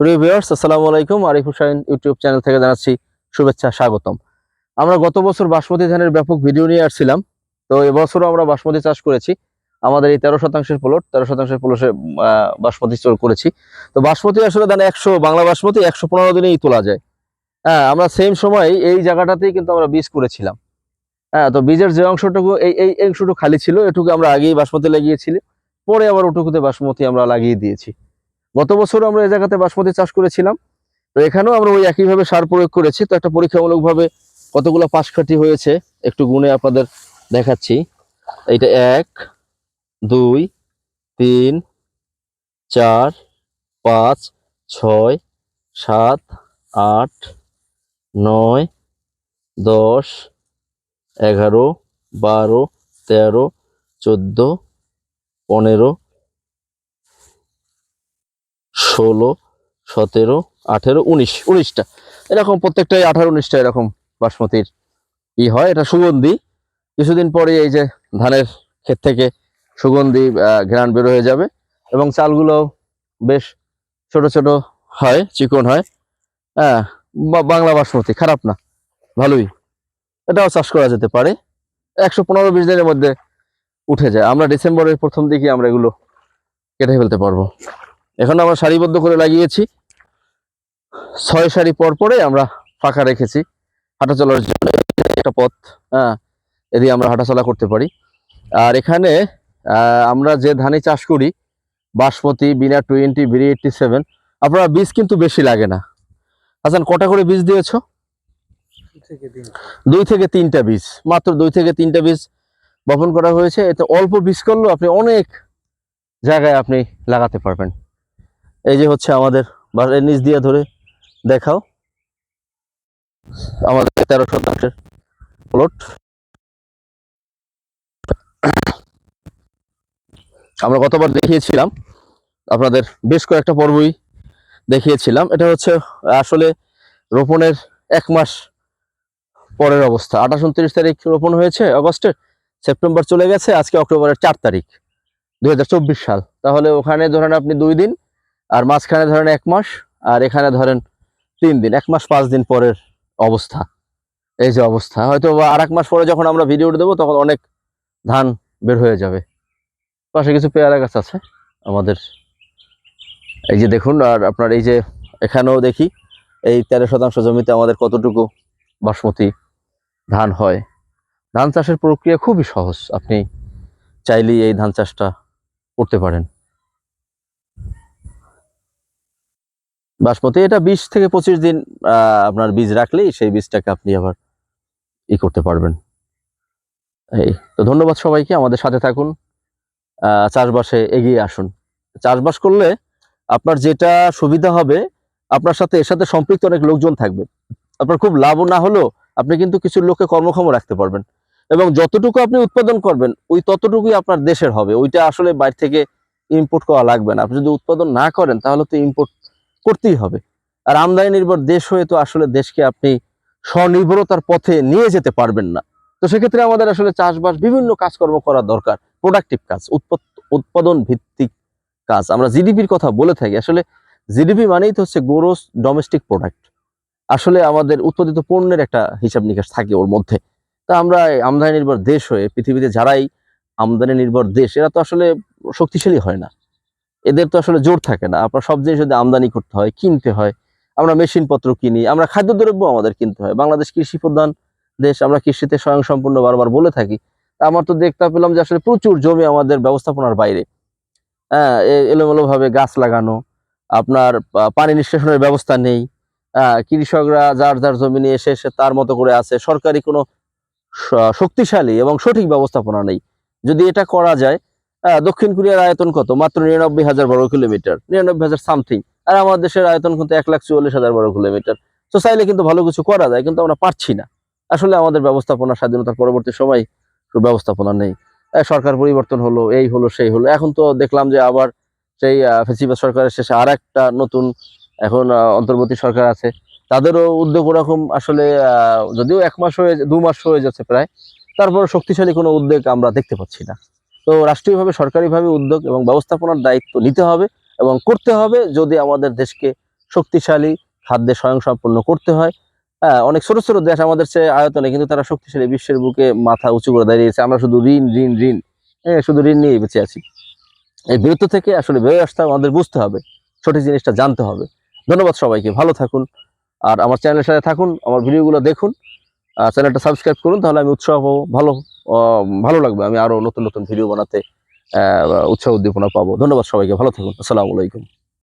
প্রিয় আসসালামু আলাইকুম। আরিফ হুসাইন ইউটিউব চ্যানেল থেকে জানাচ্ছি শুভেচ্ছা, স্বাগতম। আমরা গত বছর বাসমতি ধানের ব্যাপক ভিডিও নিয়ে আসছিলাম। তো এবছরও আমরা বাসমতি চাষ করেছি। আমাদের এই তেরো শতাংশের প্লট, তেরো শতাংশের প্লটে বাসমতি স্টোর করেছি। তো বাসমতি আসলে ধান একশো, বাংলা বাসমতি একশো পনেরো দিনেই তোলা যায়। হ্যাঁ আমরা সেম সময় এই জায়গাটাতেই কিন্তু আমরা বীজ করেছিলাম। হ্যাঁ তো বীজের যে অংশটুকু, এই এই অংশটুকু খালি ছিল, এটুকু আমরা আগেই বাসমতি লাগিয়েছিলাম পরে আবার ওটুকুতে বাসমতি আমরা লাগিয়ে দিয়েছি। গত বছর আমরা এই জায়গাতে বাসমতি চাষ করেছিলাম। তো এখানেও আমরা ওই একইভাবে সার প্রয়োগ করেছি। তো একটা পরীক্ষামূলকভাবে কতগুলো পাশকাঠি হয়েছে একটু গুণে আপনাদের দেখাচ্ছি। এইটা এক, দুই, তিন, চার, পাঁচ, ছয়, সাত, আট, নয়, দশ, এগারো, বারো, তেরো, চোদ্দ, পনেরো ষোলো, সতেরো, আঠেরো, উনিশ, উনিশটা। এরকম প্রত্যেকটাই আঠারো, উনিশটা এরকম বাসমতির ই হয়। এটা সুগন্ধি। কিছুদিন পরে এই যে ধানের ক্ষেত থেকে সুগন্ধি ঘ্রাণ বের হয়ে যাবে এবং চালগুলো বেশ ছোট ছোট হয়, চিকন হয়। হ্যাঁ বাংলা বাসমতি, খারাপ না, ভালোই। এটাও চাষ করা যেতে পারে। একশো পনেরো বিশ দিনের মধ্যে উঠে যায়। আমরা ডিসেম্বরের প্রথম দিকে আমরা এগুলো কেটে ফেলতে পারব। এখন আমরা সারিবদ্ধ করে লাগিয়েছি। ছয় সারি পর পরে আমরা ফাঁকা রেখেছি। হাঁটা চলার জন্য একটা পথ হ্যাঁ এদিকে আমরা হাঁটাচলা করতে পারি। আর এখানে আমরা যে ধানে চাষ করি basmati BINA twenty BRRI eighty seven আপনার বীজ কিন্তু বেশি লাগে না। হাসান কটা করে বীজ দিয়েছ? দুই থেকে তিনটা বীজ মাত্র দুই থেকে তিনটা বীজ বপন করা হয়েছে। এতে অল্প বীজ করলেও আপনি অনেক জায়গায় আপনি লাগাতে পারবেন। এই যে হচ্ছে আমাদের বাসার নিচ দিয়ে ধরে দেখাও। আমাদের তেরো শতাংশের প্লট আমরা গতবার দেখিয়েছিলাম, আপনাদের বেশ কয়েকটা পর্বই দেখিয়েছিলাম। এটা হচ্ছে আসলে রোপণের এক মাস পরের অবস্থা। আঠাশ উনত্রিশ তারিখ রোপণ হয়েছে, আগস্টের সেপ্টেম্বর চলে গেছে, আজকে অক্টোবরের চার তারিখ দু হাজার চব্বিশ সাল। তাহলে ওখানে ধরেন আপনি দুই দিন আর মাঝখানে ধরেন এক মাস, আর এখানে ধরেন তিন দিন, এক মাস পাঁচ দিন পরের অবস্থা। এই যে অবস্থা, হয়তো আর এক মাস পরে যখন আমরা ভিডিও দেবো, তখন অনেক ধান বের হয়ে যাবে। পাশে কিছু পেয়ারা গাছ আছে আমাদের। এই যে দেখুন, আর আপনার এই যে এখানেও দেখি, এই তেরো শতাংশ জমিতে আমাদের কতটুকু বাসমতি ধান হয়। ধান চাষের প্রক্রিয়া খুবই সহজ, আপনি চাইলেই এই ধান চাষটা করতে পারেন। বাসমতি, এটা বিশ থেকে পঁচিশ দিন আপনার বীজ রাখলেই সেই বীজটাকে আপনি আবার ই করতে পারবেন। এই তো ধন্যবাদ সবাইকে, আমাদের সাথে থাকুন চাষবাসে এগিয়ে আসুন। চাষবাস করলে আপনার যেটা সুবিধা হবে, আপনার সাথে, এর সাথে সম্পৃক্ত অনেক লোকজন থাকবে। আপনার খুব লাভও না হলেও আপনি কিন্তু কিছু লোককে কর্মক্ষম রাখতে পারবেন। এবং যতটুকু আপনি উৎপাদন করবেন, ওই ততটুকুই আপনার দেশের হবে। ওইটা আসলে বাইরে থেকে ইম্পোর্ট করা লাগবে না। আপনি যদি উৎপাদন না করেন, তাহলে তো ইম্পোর্ট করতেই হবে। আর আমদানি নির্ভর দেশ হয়ে তো আসলে দেশকে আপনি স্বনির্ভরতার পথে নিয়ে যেতে পারবেন না। তো সেক্ষেত্রে আমাদের আসলে চাষবাস বিভিন্ন কাজকর্ম করা দরকার। প্রোডাক্টিভ কাজ উৎপাদন ভিত্তিক কাজ। আমরা জিডিপির কথা বলে থাকি। আসলে জিডিপি মানেই তো হচ্ছে গ্রোস ডোমেস্টিক প্রোডাক্ট আসলে আমাদের উৎপাদিত পণ্যের একটা হিসাব নিকাশ থাকে ওর মধ্যে। তা আমরা আমদানি নির্ভর দেশ হয়ে পৃথিবীতে যারাই আমদানি নির্ভর দেশ, এরা তো আসলে শক্তিশালী হয় না। এদের তো আসলে জোর থাকে না। আপনার সব জিনিস যদি আমদানি করতে হয়, কিনতে হয়, আমরা মেশিনপত্র কিনি, আমরা খাদ্যদ্রব্য আমাদের কিনতে হয়। বাংলাদেশ কৃষি প্রধান দেশ, আমরা কৃষিতে স্বয়ংসম্পূর্ণ বারবার বলে থাকি। আমার তো দেখতে পেলাম যে আসলে প্রচুর জমি আমাদের ব্যবস্থাপনার বাইরে। হ্যাঁ এলোমেলোভাবে গাছ লাগানো, আপনার পানি নিষ্কাশনের ব্যবস্থা নেই। কৃষকরা যার যার জমি নিয়ে এসে এসে তার মতো করে আছে। সরকারি কোনো শক্তিশালী এবং সঠিক ব্যবস্থাপনা নেই। যদি এটা করা যায় দক্ষিণ কোরিয়ার আয়তন কত? মাত্র নিরানব্বই হাজার বর্গ কিলোমিটার। নিরানব্বই হাজার সামথিং আর আমাদের দেশের আয়তন কিন্তু এক লাখ চুয়াল্লিশ হাজার বর্গ কিলোমিটার। তো চাইলে কিন্তু ভালো কিছু করা যায় কিন্তু আমরা পারছি না। আসলে আমাদের ব্যবস্থাপনা স্বাধীনতার পরবর্তী সময় ব্যবস্থাপনা নেই। সরকার পরিবর্তন হলো এই হলো সেই হলো। এখন তো দেখলাম যে আবার সেই আহ, ফেসিবাদ সরকারের শেষে আর একটা নতুন এখন অন্তর্বর্তী সরকার আছে। তাদেরও উদ্যোগ ওরকম আসলে যদিও এক মাস হয়ে দু মাস হয়ে যাচ্ছে প্রায় তারপর শক্তিশালী কোনো উদ্যোগ আমরা দেখতে পাচ্ছি না। তো রাষ্ট্রীয়ভাবে, সরকারিভাবে উদ্যোগ এবং ব্যবস্থাপনার দায়িত্ব নিতে হবে এবং করতে হবে যদি আমাদের দেশকে শক্তিশালী খাদ্যে স্বয়ংসম্পূর্ণ করতে হয়। হ্যাঁ অনেক ছোট ছোট দেশ আমাদের চেয়ে আয়তনে কিন্তু তারা শক্তিশালী বিশ্বের বুকে মাথা উঁচু করে দাঁড়িয়েছে। আমরা শুধু ঋণ ঋণ ঋণ হ্যাঁ শুধু ঋণ নিয়ে বেঁচে আছি। এই বীরত্ব থেকে আসলে বেরোয় আসতে আমাদের বুঝতে হবে, সঠিক জিনিসটা জানতে হবে। ধন্যবাদ সবাইকে, ভালো থাকুন। আর আমার চ্যানেলের সাথে থাকুন, আমার ভিডিওগুলো দেখুন। আর চ্যানেলটা সাবস্ক্রাইব করুন, তাহলে আমি উৎসাহ পাবো, ভালো ভালো লাগবে। আমি আরও নতুন নতুন ভিডিও বানাতে উৎসাহ উদ্দীপনা পাবো। ধন্যবাদ সবাইকে। ভালো থাকুন। আসসালামু আলাইকুম।